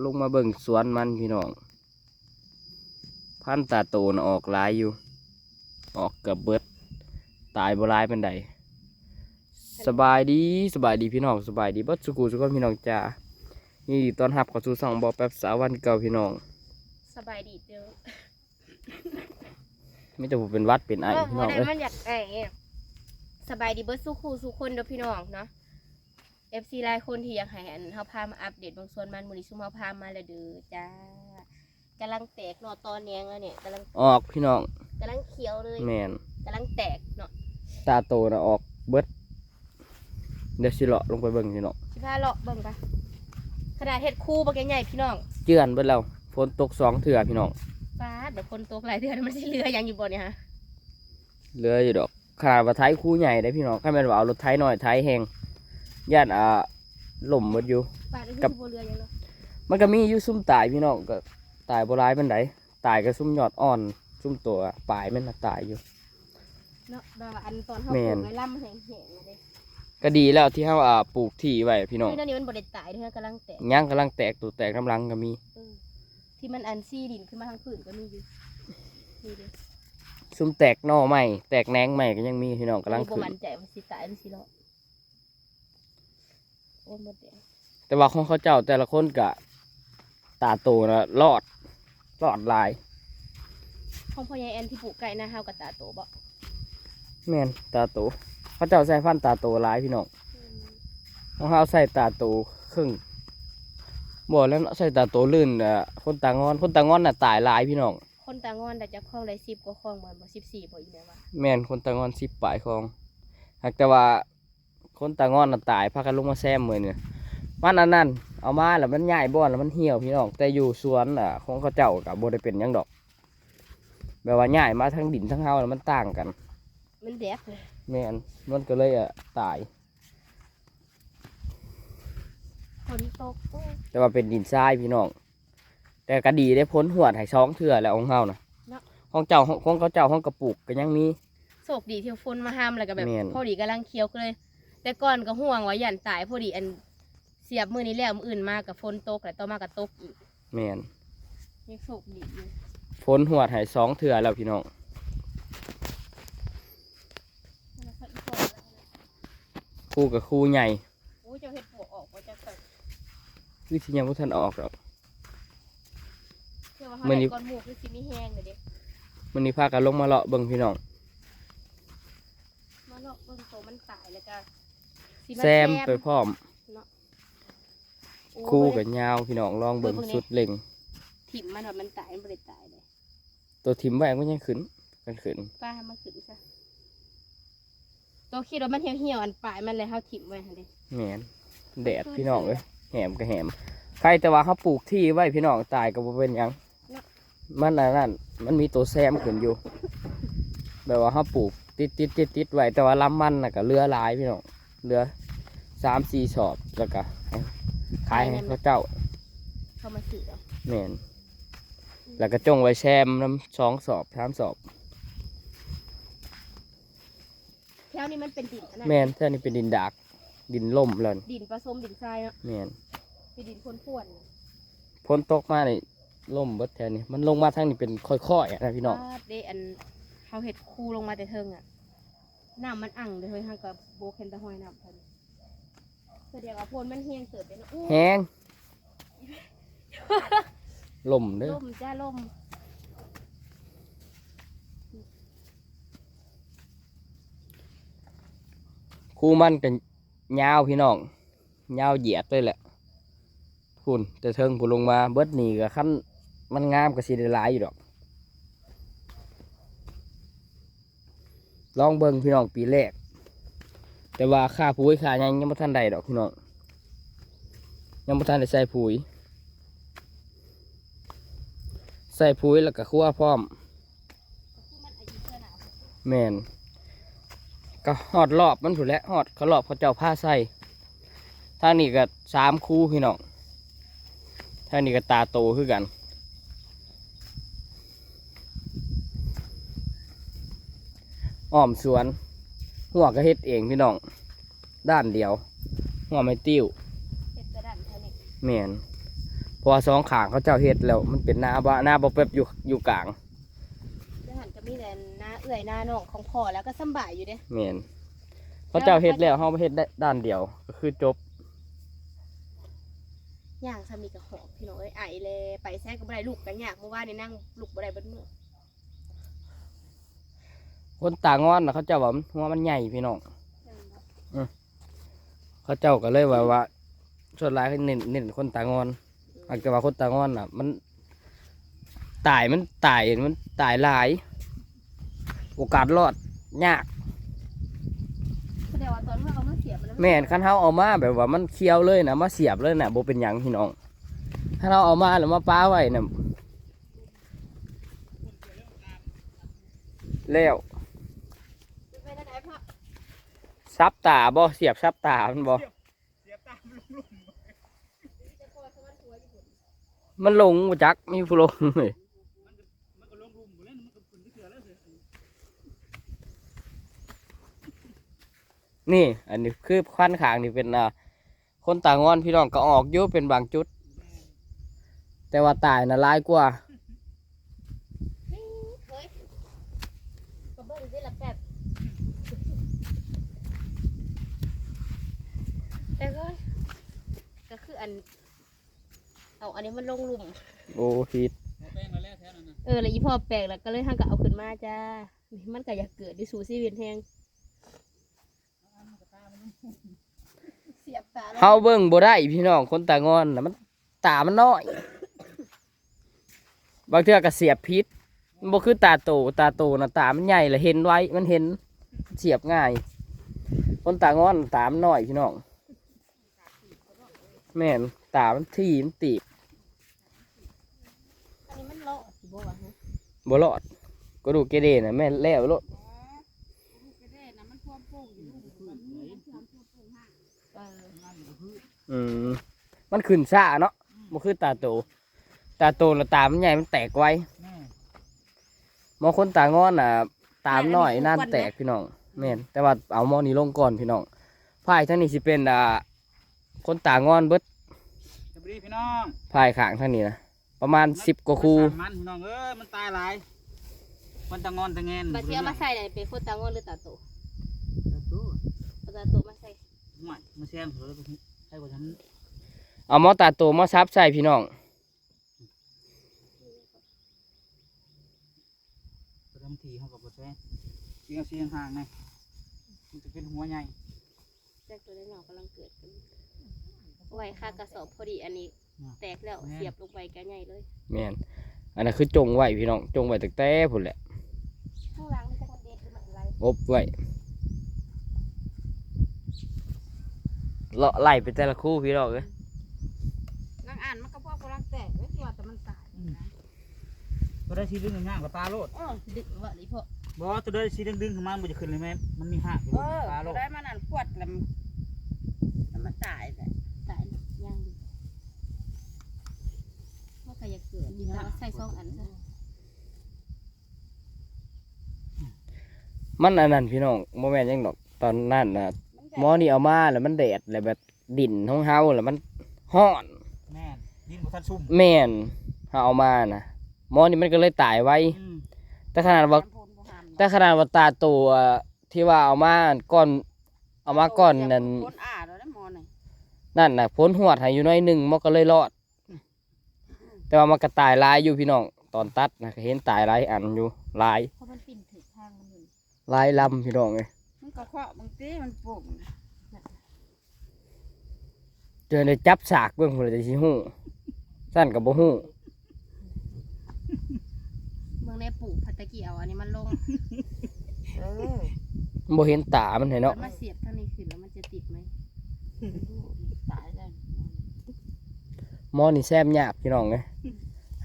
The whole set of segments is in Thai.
ลงมาเบิ่งสวนมันพี่น้อง พันธุ์ตาโตนะออกหลายอยู่ ออกเกับเบิด ตายบ่หลายเป็นใดสบายดีสบายดีพี่น้องสบายดีเบัดสุกูสุกคนพี่น้องจ้านี่ตอนหับเข้าสู่สองบอแป๊บสาววันเก่าพี่น้อง สบายดีเด้อไม่แต่ผมเป็นหวัดเป็นไอเออพี่บ่น้องได้เอ้ยมันอยากไอ้สบายดีเบิดสู้คู่สู้คนเด้อพี่น้องเนาะ FC หลายคนที่อยากให้อันเฮาพามาอัปเดตบางส่วนมันมื้อนี้ซุมเฮาพามาแล้วเด้อจ้ากำลังแตกเนาะตอนแนงแล้วเนี่ยกำลังออกพี่น้องกำลังเขียวเลยแมนกำลังแตกเนาะตาโตนะออกเบิดเดี๋ยวสิเลาะลงไปเบิ่งพี่น้องสิพาเลาะเบิ่งปะขนาดเฮ็ดคู่บักใหญ่ๆพี่น้องเจือนเบิดแล้วฝนตกสองเถื่อพี่น้องฟ้าดแบบคนตกหลายเดือนมันสิเหลือหยังอยู่บ่เนี่ยฮะเหลืออยู่ดอกขาว่าไทยคู่ใหญ่ได้พี่น้องข้าแม่นว่าเอารถไทยหน่อยไทยแหง ย่านอ่าล่มหมดอยู่ฟ้าดนี่กัคือบบ่เหลือหยังเนาะมันก็มีอยู่ซุ่มตายพี่น้องก็ตายโบรายเป็นไดตายก็ซุ่มยอดอ่อน ซุ่มตัวปลายมันน่ะตายอยู่ เนาะแบบว่าอันตอนเฮาแม่ปลูน กไว้ล่ำแห้งๆนะเด้ก็ดีแล้วที่เขาอ่าปลูกที่ไว้พี่น้องนี่ตอนนี้มันบ่ได้ตายเด้อกำลังแตกย่างกำลังแตกตัวแตกน้ำลังก็มี เออที่มันอันซี่ดินขึ้นมาทางพื้นก็มีอยู่นี่เด้ซุ่มแตกหน่อใหม่ แตกแหนงใหม่ก็ยังมีพี่น้องกำลังบ่ขึ้น มั่นใจว่าสิตายมันสิรอดโอ้ยหมดแดงแต่ว่าของเขาเจ้าแต่ละคนกะตาโตนะรอดรอดหลาย ของพ่อใหญ่แอนที่ปลูกไก่หน้าเฮากับตาโตบ่แม่นตาโตเขาเจ้าใส่พันธุ์ตาโตหลายพี่น้องของเขาใส่ตาโตครึ่งบ่แล้วเนาะใส่ตาโตลื่นเอ่อคนตางอน คนตางอนน่ะตายหลายพี่น้อง คนตางอนแต่จะคล้องได้10กว่าคล้องบ่บ่14บ่อีแม่ว่าแม่นคนตางอนสิบปลายของหากแต่ว่า คนตางอนน่ะตายพากันลงมาแซมมือเนี่ยมันอันนั้นเอามาแล้วมันใหญ่บ่อนแล้วมันเหี่ยวพี่น้องแต่อยู่สวนอะของเขาเจ้ากับบ่ได้เป็นหยังดอกแบบว่าใหญ่มาทั้งดินทั้งเฮาแล้วมันต่างกัน มันแดกเลยแม่นมันก็เลยอะตาย ฝนตกโอ้ยแต่ว่าเป็นดินทรายพี่น้อง แต่ก็ดีได้พ้นหัวให้ช้องเถื่อแล้วของเฮานะของเจ้าของของเขาเจ้าของกระปุกก็ยังมี โชคดีที่ฝนมาห้ามแล้วก็แบบ แม่น พอดีกำลังเคี้ยวก็เลย แต่ก่อนก็ห่วงว่ายันตายพอดีอันเสียบมื้อนี้แล้วมื้ออื่นมากับฝนตกแล้วต่อมาก็ตกอีกแม่นยังโชคดีอยู่พ้นหัวให้ช้องเถื่อแล้วพี่น้องแล้วก็อีกพอแล้วนะคู่กับคู่ใหญ่โอ้ยเจะเห็ดปวกออกว่าจะเกิดคือที่ยังบ่ทันออกหรอกเชื่อว่ามื้เขาอนี้ได้ก้อนหมูคือสิมีแห้งเลยเด็กมันนี้พากันลงมาเลาะเบิ่งพี่น้องมาเลาะเบิ่งโตมันตายแล้วก็ สิาแซมไปพร้อม โอ้ย คู่กับยาวพี่น้องลองเบิ่งเบิ่งนี่ สุดเล็งถิ่มมันว่ามันตายมันบ่ได้ตายเลยตัวทิมไว้ก็ยังขึ้นกันขึ้นป้าให้มันขึ้นซะตัวคิดว่ามันเหี่ยวๆอันปลายมันเลยเฮาถิ่มไว้หั่นเด้แหมนแดดพี่น้องเอ้ยแหมก็แหมใครแต่ว่าเขาปลูกที่ไว้พี่น้องตายก็บ่เป็นหยังมันอันนั้นมันมีตัวแซมขึ้นอยู่แบบว่าเขาปลูกติดติดติดติดไว้แต่ว่าลำมันน่ะก็เหลือหลายพี่น้อง เหลือสามสี่สอบแล้วก็ขายให้เขาเจ้าเข้ามาซื้อเอาแม่นแล้วก็จงไว้แซมน้ำสองสอบสามสอบแถวนี้มันเป็นดินอันนั้นแม่นเท่านี้เป็นดินดากดินล่มแล้วนี่ดินผสมดินทรายเนาะแม่นเป็นดินพ่วนๆน่ะพ้นตกมานี่ล่มเบิดแถวนี้มันลงมาทางนี้เป็นค่อยๆอะนะพี่น้องว่าเด้อันเฮาเฮ็ดคูลงมาแต่เทิงอะ น้ำมันอั่งเลยเฮ้ยเฮาก็โบกเห็นแตะหอยน้ำเพิ่นแสดงว่าโพนมันเฮียงเติบไปเนาะอู้แห้งล่มเด้อล่มจ้าล่มคู่มันกันยาวพี่น้องยาวเหยียดเลยแหละคุณแต่เทิงผู้ลงมาเบิดหนีกับขั้นมันงามกับสีได้หลายอยู่ดอก ลองเบิ่งพี่น้องปีแรก แต่ว่าค่าปุ๋ยค่ายังยังไม่ทันใดดอกพี่น้องยังไม่ทันได้ใส่ปุ๋ย ใส่ปุ๋ยแล้วก็คั่วพร้อมเท่าหนาวแมนก็หอดรอบมันถูกแล้วหอดเขารอบเขาเจ้าผ้าใส่ทางนี้ก็สามคู่พี่น้องทางนี้ก็ตาโตคือกัน อ้อมสวน หัวก็เฮ็ดเองพี่น้อง ด้านเดียว หัวไม่ติ้วเฮ็ดกระดันเท่านี้แมนเพราะว่าสองขางเขาเจ้าเฮ็ดแล้ว มันเป็นหน้าบ้าหน้าบ่เป๊บอยู่อยู่กลางแล้วหันก็มีแต่หน้าเอื่อยหน้าน้องของพ่อแล้วก็สำบายอยู่เด้แม่นเขาเจ้าเฮ็ดแล้วเฮาเฮ็ดได้ด้านเดียว ก็คือจบย่างสามีกับหอกพี่น้องเอ้ยไอเลยไปแซ่ก็บ่ได้ลูกกันยากเมื่อวานนี่นั่งลูกบ่ได้เบิดมื้อ คนตางอนน่ะเขาเจ้าว่ามันหัวมันใหญ่พี่น้องเขาเจ้าก็เลยว่าว่าส่วนหลายเขาเน้นเน้นคนตางอนอาจจะว่าคนตางอนน่ะ มันตายมันตายมันตายหลาย โอกาสรอดยากแสดงว่าตอนเมื่อเอามาเสียบมันแล้วแม่นคันเฮาเอามาแบบว่ามันเคี้ยวเลยนะมาเสียบเลยนะบ่เป็นหยังพี่น้องถ้าเราเอามาแล้วมาป้าไว้น่ะแล้ว ไปได้ไหนพ่อ ซับตาบ่เสียบซับตามันบ่เสียบตามลุ่มจะพอสวรรค์หัวอยู่มันลงบ่จักมีผู้ลงเลยๆมันก็มันก็ลงรุมหมดแล้วมันก็ขึ้นที่เสือแล้วเสือนี่ อันนี้คือควันขางนี่เป็นอ่าคนตางอนพี่น้องก็ออกอยู่เป็นบางจุด แต่ว่าตายน่ะหลายกว่า เฮ้ยกระเบื้องที่ละแบบแต่ก็ก็คื ออัน เอาอันนี้มันลงหลุม โอ้ฮิตหัวแป้งมาแล้วแถวนั้นนะเออแล้วอีพ่อแปลกแล้วก็เลยทางก็เอาขึ้นมาจ้า มันก็อยากเกิดดิสู่ชีวิตแหงเสียบตาแล้วเฮาเบิ่งบ่ได้พี่น้องคนตางอนน่ะมันตามันน้อย บางเทื่อก็เสียบพิษมันบ่คือตาโตตาโตน่ะตามันใหญ่ละเห็นไว้ มันเห็นเสียบง่าย คนตางอนตามันน้อยพี่น้อง แม่นตามันที่มันตีบอันนี้มันเลาะสิบ่วะฮะบ่รอดก็ดูกเกเรน่ะแม่นแล้วโลดเอออืมมันขึ้นซ่าเนาะบ่คือตาโต ตาโตแล้วตามันใหญ่มันแตกไวแม่หมอคนตางอนน่ะ ตามน้อยน่านแตกพี่น้องแม่นแต่ว่าเอาหมอนี้ลงก่อนพี่น้องพายทั้งนี้สิเป็นอ่า คนตางอนเบิดสวัสดีพี่น้องพายข้างทั้งนี้นะประมาณสิบกว่าคูมันมันพี่น้องเอ้ยมันตายหลายมันตะงอนตะเงนมาเสียมาใส่ไหนเป็นคนตางอนหรือตาโตตัวเอาตาโตมาใส่หม่มาแซงเหรอใช่กว่าฉันเอาหมอตาโตมาซับใส่พี่น้องประจำทีเขากับบ่แซงเสียงเสียงห่างไงมันจะเป็นหัวใหญ่แจ้ตัวได้หนอกำลังเกิดขึ้น ไว้ค่ากระสอบพอดีอันนี้ แตกแล้วเสียบลงไปกันใหญ่เลยแม่นอันนั้นคือจงไว้พี่น้องจงไว้ตั้งแต่พุ่นแหละข้างหล่างมันจะคนเด็ดหรือมันอะไรอบไว้เลาะไล่ไปแต่ละคู่พี่น้องเอ้ยลังอ่านมันก็พวกกำลังแตกไว้ที่ว่าแต่มันตายตัวได้ชีดึงง่ายกว่าปลาโลดอ๋อดึกว่าหรือพวกบ่ตัวได้ชีดึงดึงขึ้นมามันจะขึ้นเลยไหมมันมีหักอยู่เออปลาโลก็ดได้มันอ่านปวดแล้วมันแล้วมันตายเลยตายย่างดี ว่าใครอยากเกิดดีนะใส่สองอันซะมันอันนั้นพี่น้องโมแมนหยังดอกตอนนั้นนะหมอนี่เอามาแล้วมันแดดแล้วแบบดินของเฮาแล้วมันฮ้อน แม่นดินบ่ทันซุ่มแม่นเฮาเอามานะหมอนี่มันก็เลยตายไว้อืมแต่ขนาดว่าน้ำพ่นบ่ห้ามแต่ขนาดว่าตาตัวที่ว่าเอามาก่อน เอามาก่อนนั่นพ่นอ่าแล้วได้หมอนี่นั่นน่ะพ้นหวดให้อยู่หน้อยหนึ่งมันก็เลยรอด แต่ว่ามันก็ตายหลายอยู่พี่น้องตอนตัดนะก็เห็นตายหลายอันอยู่หลายเพราะมันปิ่นถือทางมันอยู่หลายลำพี่น้องเลยมันก็เคาะบางทีมันปลูกนะเจอในจับสากเบื้องพุ่นเลยจะสิหู้สั้นกับบ่หู้เมืองในปลูกพัตตะกี้เอาอันนี้มันลงเออบ่เห็นตามันเห็นเนาะมันมาเสียบทางนี้ขึ้นแล้วมันจะติดไหมตายแล้วหมอนี่แซมยากพี่น้องเลย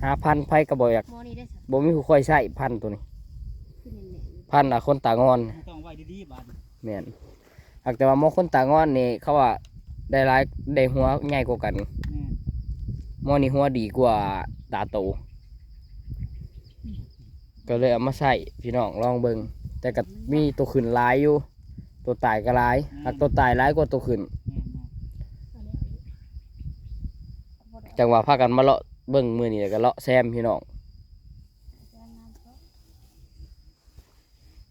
หาพันไผก็บ่อยากหมอนี่ได้สักบ่มีผู้ค่อยใช้พันตัวนี้ ขึ้นเน่ๆพันอะคนตางอนมันต้องไว้ดีๆบาดนี้แม่นหากแต่ว่าหมอคนตางอนนี่เขาว่าได้หลายได้หัวใหญ่กว่ากันแม่นหมอนี่หัวดีกว่าตาโต ก็เลยเอามาใส่พี่น้องลองเบิงแต่ก็มีตัวขึ้นหลายอยู่ ตัวตายก็หลายหากตัวตายหลายกว่าตัวขึ้น แม่นแม่นอันนี้เอาอยู่เอาบ่ได้เอาจังหวะพากันมาเลาะ เบิ่งมือนี่แล้วก็เลาะแซมพี่น้อง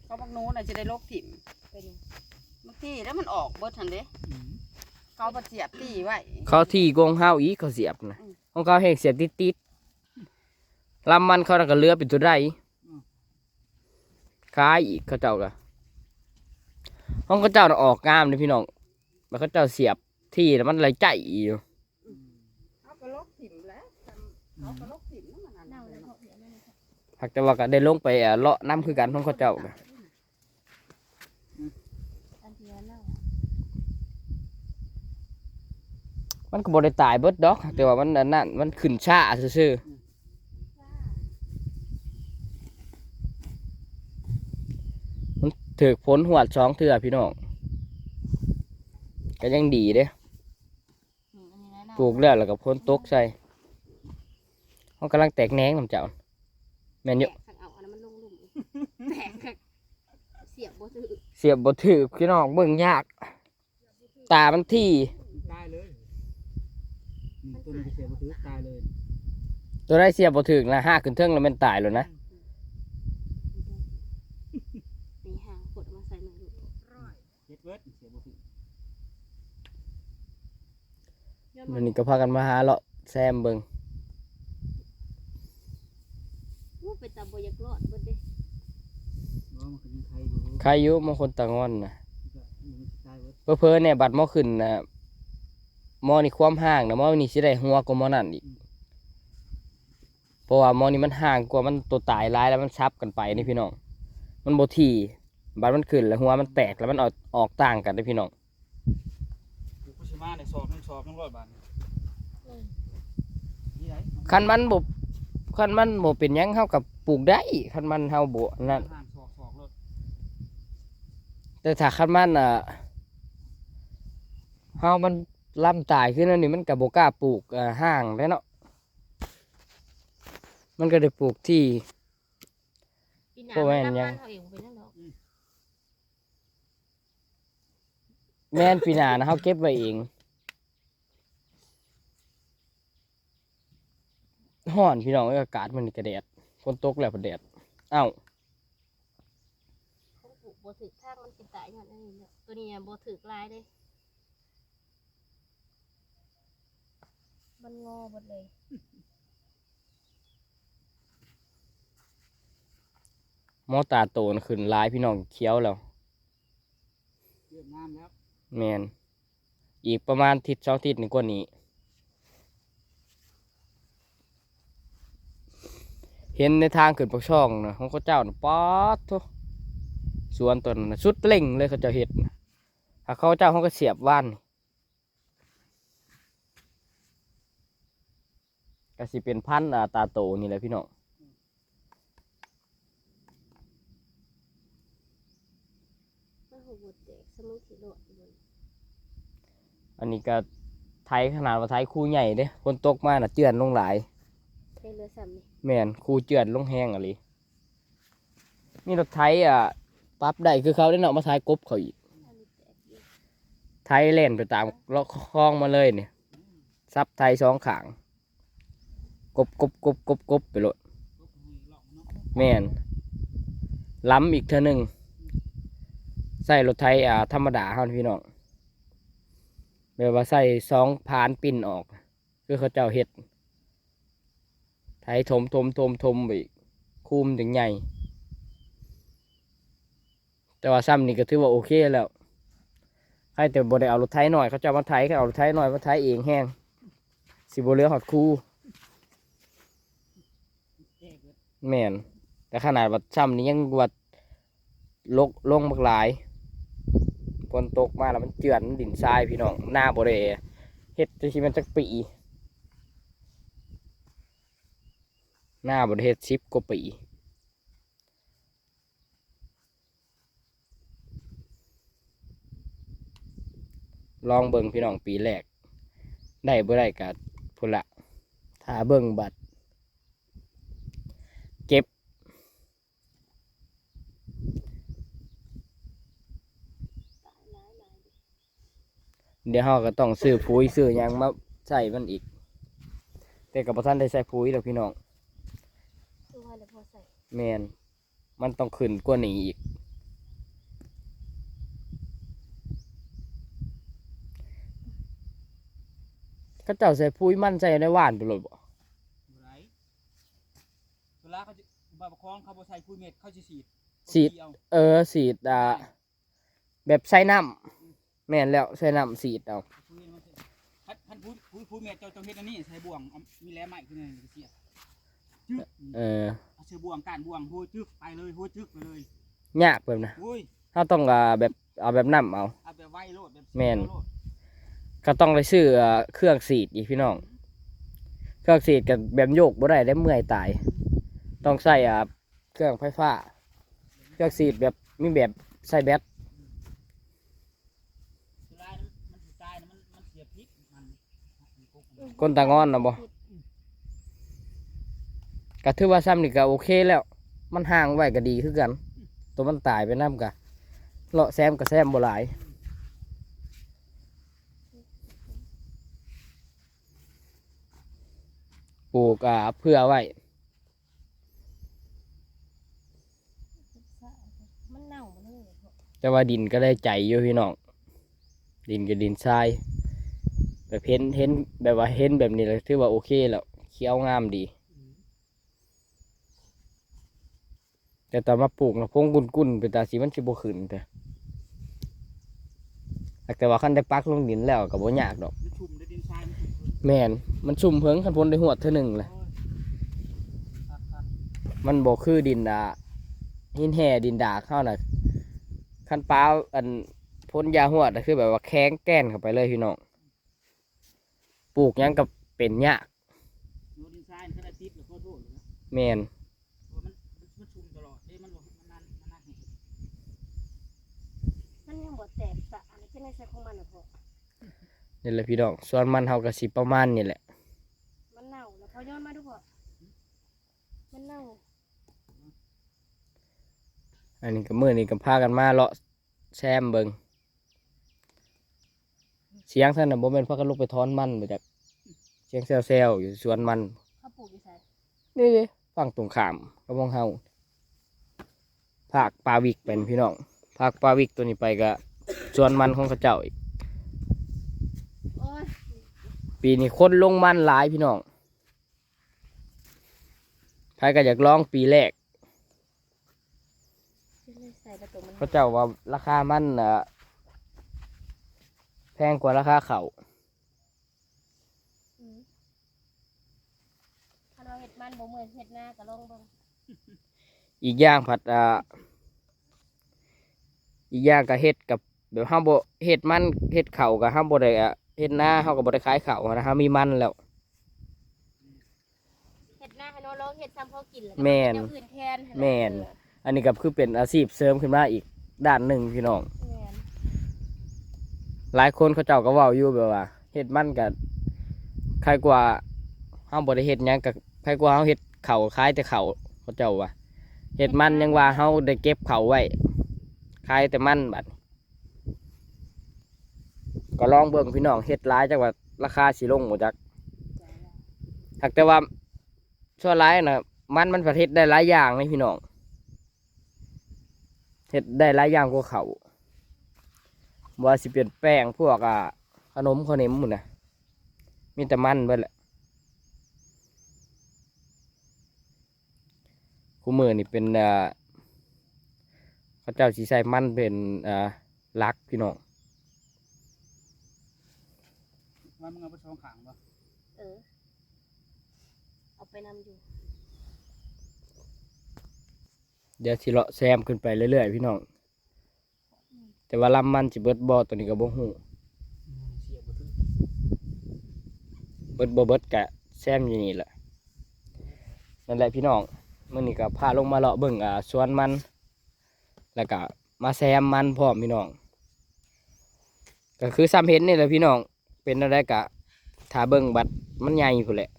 เขาบอกหนู้น่ะจะได้ลกถิ่มเป็นหยังบางทีแล้วมันออกเบิดทันเด้เขาปเสียบตีไว้เขาที่โกงเฮาอีกเขาเสียบนะอืมของเขาแหกเสียบติดๆลำมันเขาน่ะก็เหลือเป็นตัวได้ขายอีกเขาเจ้าก็ห้องเขาเจ้าน่ะออกงามเลยพี่น้องแล้วเขาเจ้าเสียบที่แล้วมันไหลใจอยู่ เขาก็ลกถิ่มแล้ว เขาก็ลกถิ่มนั่นมันอันนั้นเลยหักแต่ว่าก็ได้ลงไปอะเลาะน้ำคือกันของเขาเจ้าก็อันเดียวเน่ามันก็บ่ได้ตายเบิดดอกแต่ว่ามันอันนั่นมันขึ้นช้าซื่อๆมันถือผลหวดสองเถื่อพี่น้องก็ยังดีเด้อืมอันนี้นะเน่าปลูกแล้วแล้วก็พ้นตกใส่ เขากำลังแตกแหนงน้ำเจ้าแม่นอยู่แตกขังเอาอันนั้นมันลงหลุมอีกแตกขังเสียบบ่ถือเสียบบ่ถือพี่น้องเบิ่งยาก ตามันที่ตายเลยนี่ตัวนี้ก็เสียบ่ถือตายเลยตัวได้เสียบบ่ถือนะห้าขึ้นเทิงแล้วแมันตายแล้วนะนี่ห่างกดเอามาใส่หน่อยลูกเจ็ดเบิดเสียบ่ถือย้อนมัมันนนี่ก็พากันมาหาเลาะแซมเบิ่ง ว่าไปตาบ่อยากรอดเบิดเด้เพราะมันก็ยังไทยอยู่ใครอยู่บางคนต่างอนนะมันก็มันสิตายเบิดเพิ่นๆเนี่ยบัตรหมอขึ้นนะหมอนี่ความห่างนะหมอนี่สิได้หัวกว่าหมอนั่นอีกเพราะว่าหมอนี่มันห่างกว่ามันตัวตายร้ายแล้วมันซับกันไปนี่พี่น้อง มันบ่ทีบัตรมันขึ้นแล้วหัวมันแตกแล้วมันออกออกต่างกันเด้อพี่น้องปลูกกุชิมาในสอบหนึงสอบหนึงร้อยบาทนี่ไหนคันมันบ่ คันมันบ่เป็นหยังเฮากับปลูกได้คันมันเฮาบ่นั่นห่างสอกสอกเลยแต่ถ้าคันมันอะเฮามันล่ำตายขึ้นแล้วนี่มันก็บ่กล้าปลูกอ่าห่างแล้วเนาะมันก็ได้ปลูกที่ ปีหน้าโอ้แม่มันนทำยังงานเขาเองบ่เป็นจังดอกแม่นปีหน้านะเฮาเก็บไว้เอง ฮ้อนพี่น้องเอ้ยอากาศมันนี่ก็แดดฝนตกแล้วก็แดดเอ้าเขาปลูกบ่ถึกทางมันสิตายย้อนอันนี้แหละตัวนี้อะบ่ถึกหลายเด้มันงอหมดเลยหมอตาโตนขึ้นหลายพี่น้องเขียวแล้วเรียบงามแล้วแมนอีกประมาณทิศสองทิศหนึ่งกว่านี้ เห็นในทางขึ้นปากช่องนะของเขาเจ้านะป๊อดทุสวนต้นนะสุดเล่งเลยเขาเจ้าเห็ดถ้าเขาเจ้าเขาก็เสียบว่านก็สิเป็นพันธุ์ตาโตนี่แหละพี่น้องมันหัวบ่แตกสมุนสิโลดอยู่บนอันนี้ก็ไทยขนาดว่าไทยคู่ใหญ่เด้ฝนตกมาน่ะเจือนลงหลายใช้เรือซ้ำนี่ แมนครูเจือนลงแห้งอะไรมีรถไถอะปั๊บได้คือเขาได้เนาะมาทายกบเขาอีกอันนี้แตกอยู่ไทยเล่นไปตามเลาะคลองมาเลยเนี่ยซับไทยสองขาง กบกบกบกบกบไปโลดลูกมือหลอกเนาะแมนล้ำอีกเท่านึงใส่รถไทยอ่าธรรมดาเฮานี่พี่น้องแบบว่าใส่สองพานปิ่นออก คือเขาเจ้าเฮ็ด ไทถมถมถมถมไปอีกคุมถึงใหญ่ แต่ว่าซ้ำนี่ก็ถือว่าโอเคแล้วให้แต่บ่ได้เอารถไถหน่อยเขาจะเอามาไถก็เอารถไถหน่อยมาไถเองแห้งสิบเหลือหอดคูแก้เบิดแม่นแต่ขนาดว่าซ้ำนี้ยังวัดลกลงบักหลายฝนตกมาแล้วมันเจือนดินทรายพี่น้องหน้าบ่ได้เฮ็ดที่มันจักปี หน้าบ่ได้เฮ็ด10กว่าปีลองเบิ่งพี่น้องปีแรก ได้บ่ได้ก็พุ่นละถ้าเบิ่งบัตร เก็บ เดี๋ยวเราก็ต้องซื้อปุ๋ยซื้อยังมาใส่มันอีก แต่กับท่านได้ใส่ปุ๋ยดอกพี่น้อง แล้วพอใส่แมนมันต้องขึ้นกว่านี้อีก เขาเจ้าใส่ปุ๋ยมันใส่ในว่านไปเลยบ่บ่ไรเวลาเขาจะบาประคองเขาบ่ใส่ปุ๋ยเม็ดเขาจะฉีดฉีดเอาเออสีดอ่าแบบใส่น้ำแม่นแล้วใส่น้ำสีดเอาปุ๋ยมันสิคันคันปุ๋ยปุ๋ยปุ๋ยเม็ดเจ้าเจ้าเฮ็ดอันนี้ใส่บ่วงเอามีแหลมใหม่ขึ้นเลยเสียจึ๊กเออ เอาเชือบ่วงก้านบ่วงโหยจึ๊กไปเลยโหยจึ๊กไปเลยยากแบบนะโอ้ยถ้าต้องอ่าแบบเอาแบบน้ำเอา เอาแบบไวโลดแบบแม่น โลดก็ต้องไปซื้อเอ่อเครื่องสีดอีกพี่น้อง เครื่องสีดกับแบบโยกบ่ได้ได้เมื่อยตาย ต้องใส่อ่าเครื่องไฟฟ้า เครื่องสีดแบบมีแบบใส่แบตสุดท้ายมันมันสุดท้ายนะมันมันเสียพิษมันมันกุ๊กมันก้นตางอนนะบ่ ก็ถือว่าซ้ำนี่ก็โอเคแล้ว มันห่างไว้ก็ดีคือกัน ตัวมันตายไปน้ำกะเลาะแซมกับแซมบ่หลายปลูกอ่าเพื่อไว้มันเน่าเลยแต่ว่าดินก็ได้ใจอยู่พี่น้อง ดินกับดินทรายแบบเห็นเห็นแบบว่าเห็นแบบนี้เลยถือว่าโอเคแล้วเขียวงามดี แต่ตอนมาปลูกนะพงกุนกุนๆเป็นตาสีมันสิบ่ขึ้นแต่แต่ว่าคันได้ปักลงดินแล้วก็บ่ยากดอกมันชุ่มด้วยดินทรายมันชุ่มพื้นแม่นมันชุ่มเพิงคันพ้นได้หวดเท่านึงเลยโอ้ยครับครับมันบ่คือดินดาหินแห่ดินดาเข้าน่ะคันป้าอันพ้นยาหวดน่ะคือแบบว่าแข้งแก้นเข้าไปเลยพี่น้องปลูกหยังกับเป็นยากโนดินทรายมันก็ได้ติดหรือขอโทษเลยนะแม่น เพราะมันมัน มันชุ่มตลอดเด้มันบ่มันนั่นมันนั่นเห็นมันยังบ่แตกสะอันนี้จะในใส่ของมันน่ะพอนี่แหละพี่น้องส่วนมันเฮาก็สิประมาณนี่แหละ มันเน่าแล้วพอย้อนมาดูพอมันเน่าอันนี้ก็มื้อนี้ก็พากันมาเลาะแซมเบิงเสียงท่านน่ะบ่แม่นพากันลงไปถอนมันบ่จักเสียงแซวๆอยู่สวนมันเขาปลูกอยู่ใส่นี่ดิฝั่งตรงข้ามกับวงเฮา ภาคปลาวิกเป็นพี่น้องภาคปลาวิกตัวนี้ไปก็สวนมันของเขาเจ้าอีกโอ้ยปีนี้คนลงมันหลายพี่น้องใครก็อยากลองปีแรกเขาเจ้าว่าราคามันอะแพงกว่าราคาเขาวอืมคันเอาเห็ดมันบ่เหมือนเห็ดหน้าก็ลองเบิ่ง อีกอย่างผัดอ่าอีกอย่างก็เฮ็ดกับแบบห้าบ่เฮ็ดมันเฮ็ดเข่าวกับห้าบ่ได้อะเฮ็ดหน้าห้ากับบ่ได้ขายเข่าวนะฮะมีมันแล้วเห็ดหน้าให้น้องลองเห็ดซ้ำพอกินแล้วแม่นเฮ็ดอย่างอื่นแทนให้แม่นอันนี้ก็คือเป็นอาชีพเสริมขึ้นมาอีกด้านหนึ่งพี่น้องแม่นหลายคนเขาเจ้าก็เว้าอยู่แบบว่าเฮ็ดมันกับใครกว่าเฮาบ่ได้เฮ็ดหยังกับใครกว่าเฮาเฮ็ดข้าวขายแต่ข้าวเขาเจ้าว่า เฮ็ดมันยังว่าเฮาได้เก็บเขาไว้ขายแต่มันบัดก็ลองเบิ่งพี่น้องเฮ็ดหลายจังว่าราคาสิลงบ่จักหากแต่ว่าชั่วร้ายน่ะมันมันประเทศได้หลายอย่างเลยพี่น้องเฮ็ดได้หลายอย่างกว่าเขาว่าสิเปลี่ยนแปลงพวกอะขนมขนมหมดนะมีแต่มันเบิดแหละ คู่มือนี่เป็นอ่าเขาเจ้าสีใส่มันเป็นอ่าลักพี่น้องว่ามึงเอาไปสองขางบ่เออ เอาไปนำอยู่ เดี๋ยวสิเลาะแซมขึ้นไปเรื่อยๆพี่น้อง แต่ว่าลำมันสิเบิดบ่อตัวนี้ก็บ่ฮู้เสียบ่ถึงเบิดบ่เบิดกะแซมอยู่นี่แหละนั่นแหละพี่น้อง มื้อนี้ก็พาลงมาเลาะเบิ่งอ่าสวนมัน แล้วก็มาแซมมันพร้อมพี่น้อง ก็คือซ้ำเห็นนี่แหละพี่น้อง เป็นอะไรกะถ้าเบิ่งบัตรมันใหญ่พุ่นแหละ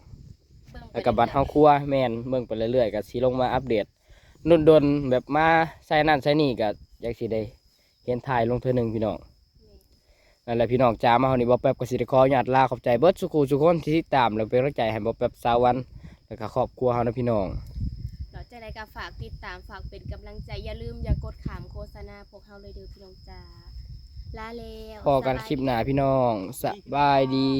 แล้วก็บัตรเฮาครัวแม่นเบิ่งไปเรื่อยๆก็สิลงมาอัปเดตนุ่นดนๆแบบมาใส่นั่นใส่นี่ก็อยากสิได้เห็นถ่ายลงเทื่อหนึงพี่น้องนั่นแหละพี่น้องจ้ามาเฮานี่บ่แป๊บก็สิได้ขออนุญาตลาขอบใจเบิดสุขุสุกคนที่ติดตามแล้วเป็นกำลังใจให้บ่แป๊บสาวันแล้วก็ครอบครัวเฮานะพี่น้อง ดก็ฝากติดตามฝากเป็นกำลังใจอย่าลืมอย่ากดขามโฆษณาพวกเฮาเลยเด้อพี่น้องจ้าลาแล้ว พอกันคลิปหน้าพี่น้องสบายดี